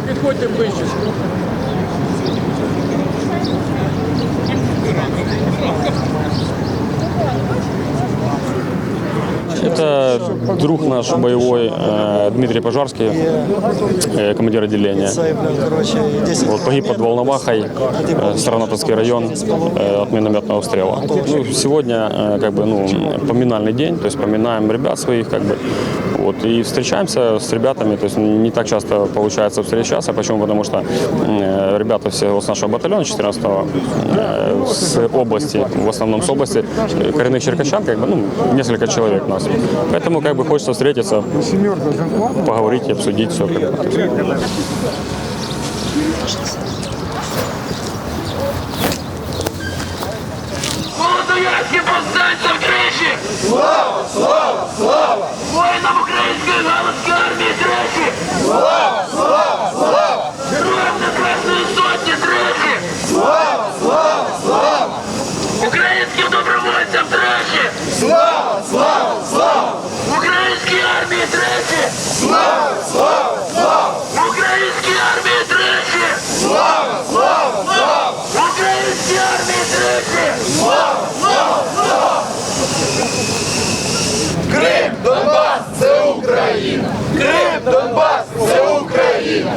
Хлопці, підходьте ближче. Это друг наш боевой э, Дмитрий Пожарский, э, командир отделения. Вот, погиб под Волновахой, э, Старонатовский район, э, от минометного обстрела. Ну, сегодня э, как бы, ну, поминальный день, то есть поминаем ребят своих, как бы, вот, и встречаемся с ребятами, то есть не так часто получается встречаться. Почему? Потому что э, ребята все с нашего батальона 14-го, э, с области, в основном с области, э, коренных черкащан, как бы, ну, несколько человек нас. Поэтому как бы хочется встретиться, поговорить и обсудить все. Как бы. Молодоярським повстанцям тричі! Слава! Слава! Слава! Воїнам української галузької армії тричі! Слава! Слава! Слава!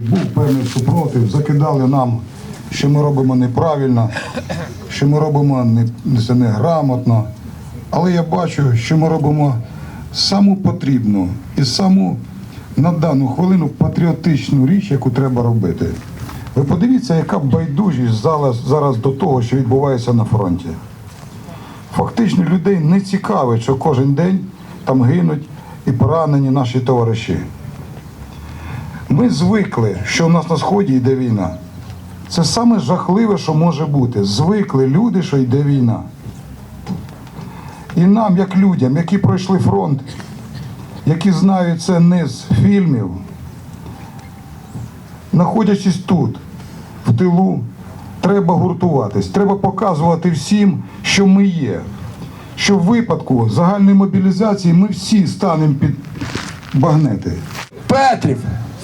Був певний супротив, закидали нам, що ми робимо неправильно, що ми робимо не, це неграмотно. Але я бачу, що ми робимо саму потрібну і саму на дану хвилину патріотичну річ, яку треба робити. Ви подивіться, яка байдужість зараз, зараз до того, що відбувається на фронті. Фактично людей не цікавить, що кожен день там гинуть і поранені наші товариші. Ми звикли, що в нас на сході йде війна. Це саме жахливе, що може бути. Звикли люди, що йде війна. І нам, як людям, які пройшли фронт, які знають це не з фільмів, знаходячись тут, в тилу, треба гуртуватись, треба показувати всім, що ми є. Що в випадку загальної мобілізації ми всі станемо під багнети. Петрів.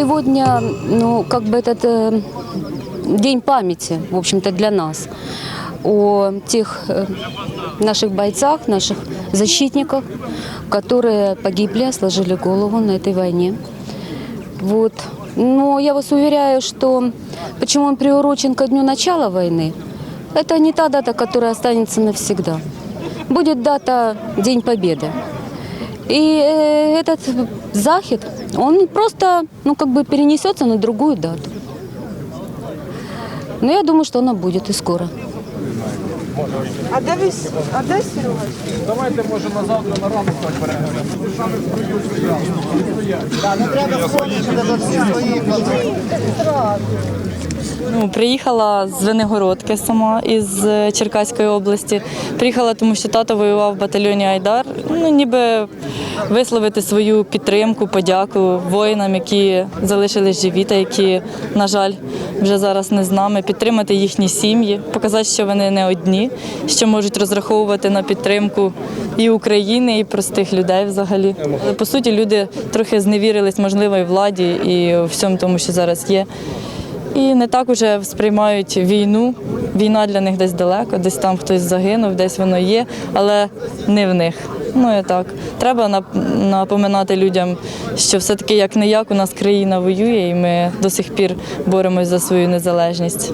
Сегодня, ну, как бы этот э, день памяти, в общем-то, для нас о тех э, наших бойцах, наших защитниках, которые погибли, сложили голову на этой войне. Вот. Но я вас уверяю, что почему он приурочен ко дню начала войны, это не та дата, которая останется навсегда. Будет дата День Победы. И э, этот захід, он просто, ну, как бы перенесется на другую дату. Но я думаю, что она будет и скоро. А де ви? А де Серега? Давайте, може, на завтра на ранок так переглянемо. Ну, приїхала з Венегородки сама із е, Черкаської області. Приїхала, тому що тато воював в батальйоні Айдар. Ну, ніби висловити свою підтримку, подяку воїнам, які залишились живі та які, на жаль, вже зараз не з нами, підтримати їхні сім'ї, показати, що вони не одні, що можуть розраховувати на підтримку і України, і простих людей взагалі. По суті, люди трохи зневірились, можливо, і владі, і всьому тому, що зараз є. І не так уже сприймають війну. Війна для них десь далеко, десь там хтось загинув, десь воно є, але не в них. Ну і так. Треба нап- напоминати людям, що все-таки як не як у нас країна воює, і ми до сих пір боремось за свою незалежність.